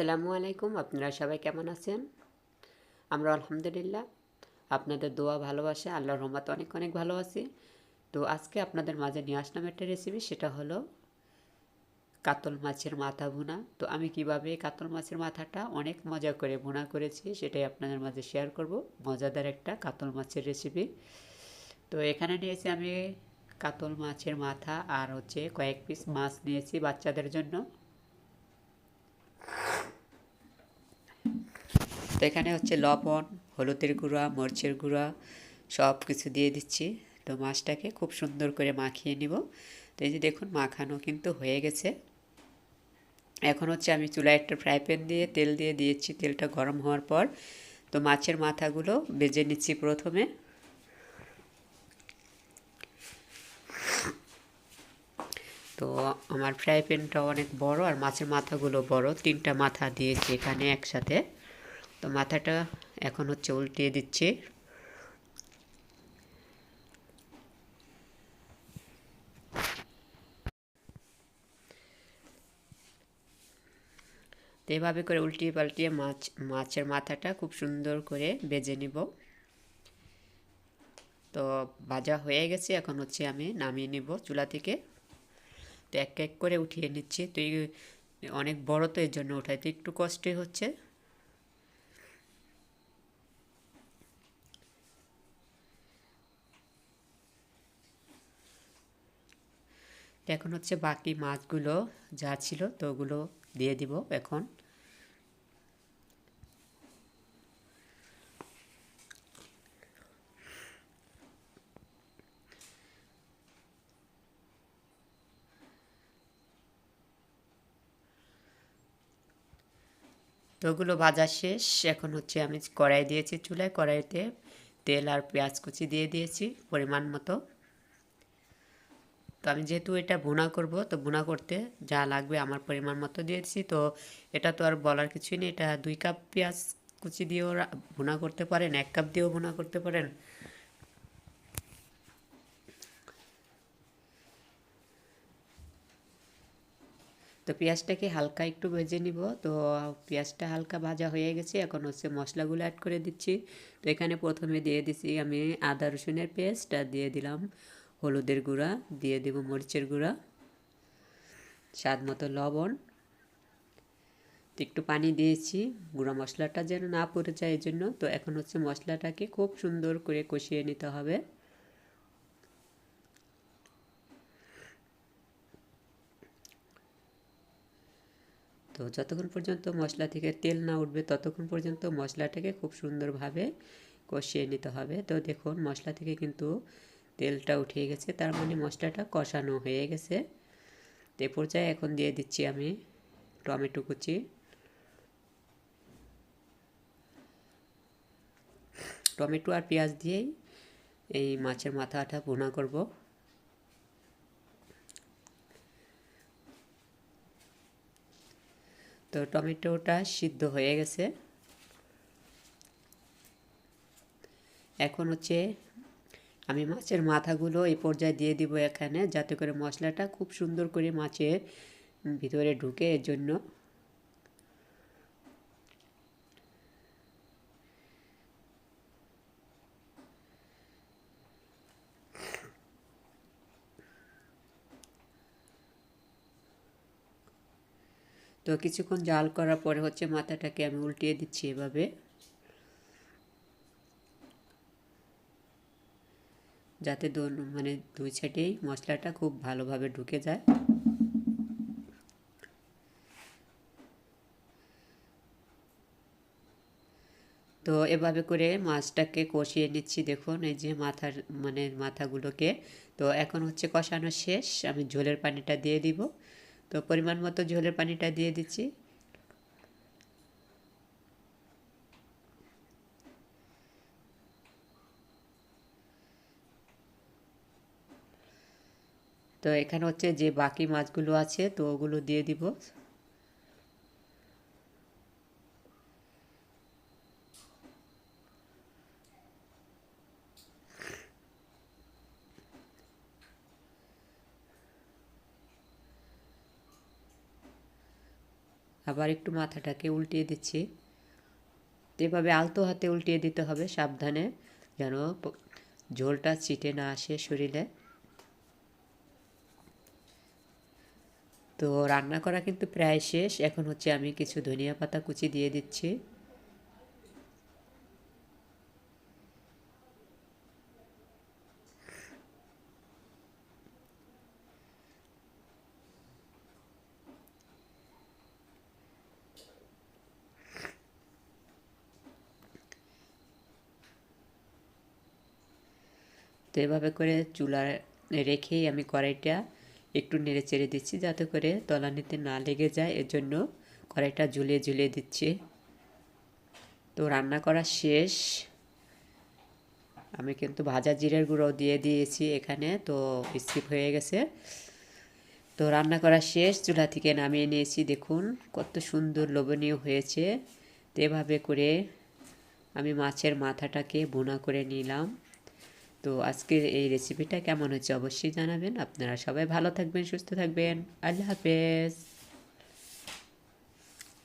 আসসালামু আলাইকুম, আপনারা সবাই কেমন আছেন? আমরা আলহামদুলিল্লাহ, আপনাদের দোয়া, ভালোবাসা, আল্লাহর রহমত অনেক অনেক ভালো আছি। তো আজকে আপনাদের মাঝে নিয়ে আসলাম একটা রেসিপি সেটা হলো কাতল মাছের মাথা ভুনা। তো আমি কীভাবে কাতল মাছের মাথাটা অনেক মজা করে ভুনা করেছি, সেটাই আপনাদের মাঝে শেয়ার করব। মজাদার একটা কাতল মাছের রেসিপি তো এখানে নিয়েছি আমি কাতল মাছের মাথা আর হচ্ছে কয়েক পিস মাছ নিয়েছি বাচ্চাদের জন্য। তো এখানে হচ্ছে লবণ, হলুদের গুঁড়া, মরিচের গুঁড়া সব কিছু দিয়ে দিচ্ছি। তো মাছটাকে খুব সুন্দর করে মাখিয়ে নিব। তো এই যে দেখুন, মাখানো কিন্তু হয়ে গেছে। এখন হচ্ছে আমি চুলায় একটা ফ্রাই প্যান দিয়ে তেল দিয়ে দিয়েছি। তেলটা গরম হওয়ার পর তো মাছের মাথাগুলো বেজে নিচ্ছি প্রথমে। তো আমার ফ্রাই প্যানটা অনেক বড় আর মাছের মাথাগুলো বড়। তিনটা মাথা দিয়েছি এখানে একসাথে। তো মাথাটা এখন হচ্ছে উল্টিয়ে দিচ্ছি। তো এভাবে করে উল্টিয়ে পাল্টিয়ে মাছ, মাছের মাথাটা খুব সুন্দর করে বেজে নিব। তো ভাজা হয়ে গেছে, এখন হচ্ছে আমি নামিয়ে নিব চুলা থেকে। তো এক এক করে উঠিয়ে নিচ্ছি। তো অনেক বড় তো এর জন্য উঠাইতে একটু কষ্টই হচ্ছে। এখন হচ্ছে বাকি মাছগুলো যা ছিল তো ওগুলো দিয়ে দিব এখন। তো ওগুলো ভাজা শেষ। এখন হচ্ছে আমি কড়াই দিয়েছি চুলায়। কড়াইতে তেল আর পেঁয়াজ কুচি দিয়ে দিয়েছি পরিমাণ মতো। তো আমি যেহেতু এটা বোনা করব, তো বোনা করতে যা লাগবে আমার পরিমাণ মতো দিয়েছি তো এটা তো আর বলার কিছুই নেই। এটা দুই কাপ পেঁয়াজ কুচি দিয়েও বোনা করতে পারেন, এক কাপ দিয়েও বোনা করতে পারেন। তো পেঁয়াজটাকে হালকা একটু ভেজে নিব। তো পেঁয়াজটা হালকা ভাজা হয়ে গেছে। এখন হচ্ছে মশলাগুলো অ্যাড করে দিচ্ছি। তো এখানে প্রথমে দিয়ে দিছি আমি আদা রসুনের পেস্ট দিয়ে দিলাম হলুদের গুঁড়া, দিয়ে দেব মরিচের গুঁড়া, স্বাদ মতো লবণ। একটু পানি দিয়েছি, গুঁড়া মশলাটা যেন না পড়ে যায় এই জন্য তো এখন হচ্ছে মশলাটাকে খুব সুন্দর করে কষিয়ে নিতে হবে। তো যতক্ষণ পর্যন্ত মশলা থেকে তেল না উঠবে, ততক্ষণ পর্যন্ত মশলাটাকে খুব সুন্দরভাবে কষিয়ে নিতে হবে। তো দেখুন, মশলা থেকে কিন্তু তেলটা উঠিয়ে গেছে, তার মানে মশলাটা কষানো হয়ে গেছে। এ পর্যায়ে এখন দিয়ে দিচ্ছি আমি টমেটো কুচি। টমেটো আর পেঁয়াজ দিয়েই এই মাছের মাথাটা ভুনা করব। তো টমেটোটা সিদ্ধ হয়ে গেছে। এখন হচ্ছে আমি মাছের মাথাগুলো এই পর্যায়ে দিয়ে দিব এখানে, যাতে করে মশলাটা খুব সুন্দর করে মাছের ভিতরে ঢুকে। এর জন্য তো কিছুক্ষণ জাল করার পরে হচ্ছে মাথাটাকে আমি উল্টিয়ে দিচ্ছি এভাবে। যাতে মানে দুই সাইডেই মশলাটা খুব ভালোভাবে ঢুকে যায়। তো এভাবে করে মাছটাকে কষিয়ে নিচ্ছি, দেখুন, এই যে মাথার মানে মাথাগুলোকে। তো এখন হচ্ছে কষানো শেষ, আমি ঝোলের পানিটা দিয়ে দিব। তো পরিমাণ মতো ঝোলের পানিটা দিয়ে দিচ্ছি। তো এখানে হচ্ছে যে বাকি মাছগুলো আছে, তো ওগুলো দিয়ে দিব। আবার একটু মাথাটাকে উল্টিয়ে দিচ্ছি। এভাবে আলতো হাতে উল্টিয়ে দিতে হবে সাবধানে, যেন ঝোলটা ছিটে না আসে শরীরে। তো রান্না করা কিন্তু প্রায় শেষ। এখন হচ্ছে আমি কিছু ধনিয়া পাতা কুচি দিয়ে দিচ্ছি। তো এভাবে করে চুলা রেখেই আমি কড়াইটা একটু নেড়ে চেড়ে দিচ্ছি যাতে করে তলানিতে না লেগে যায়। এর জন্য কড়াইটা ঝুলিয়ে ঝুলিয়ে দিচ্ছি। তো রান্না করা শেষ। আমি কিন্তু ভাজা জিরের গুঁড়ো দিয়ে দিয়েছি এখানে, তো স্কিপ হয়ে গেছে। তো রান্না করা শেষ। চুলা থেকে নামিয়ে নিয়েছি। দেখুন কত সুন্দর লোভনীয় হয়েছে। তো এভাবে করে আমি মাছের মাথাটাকে বোনা করে নিলাম। তো আজকের এই রেসিপিটা কেমন হচ্ছে অবশ্যই জানাবেন। আপনারা সবাই ভালো থাকবেন, সুস্থ থাকবেন। আল্লাহ হাফেজ।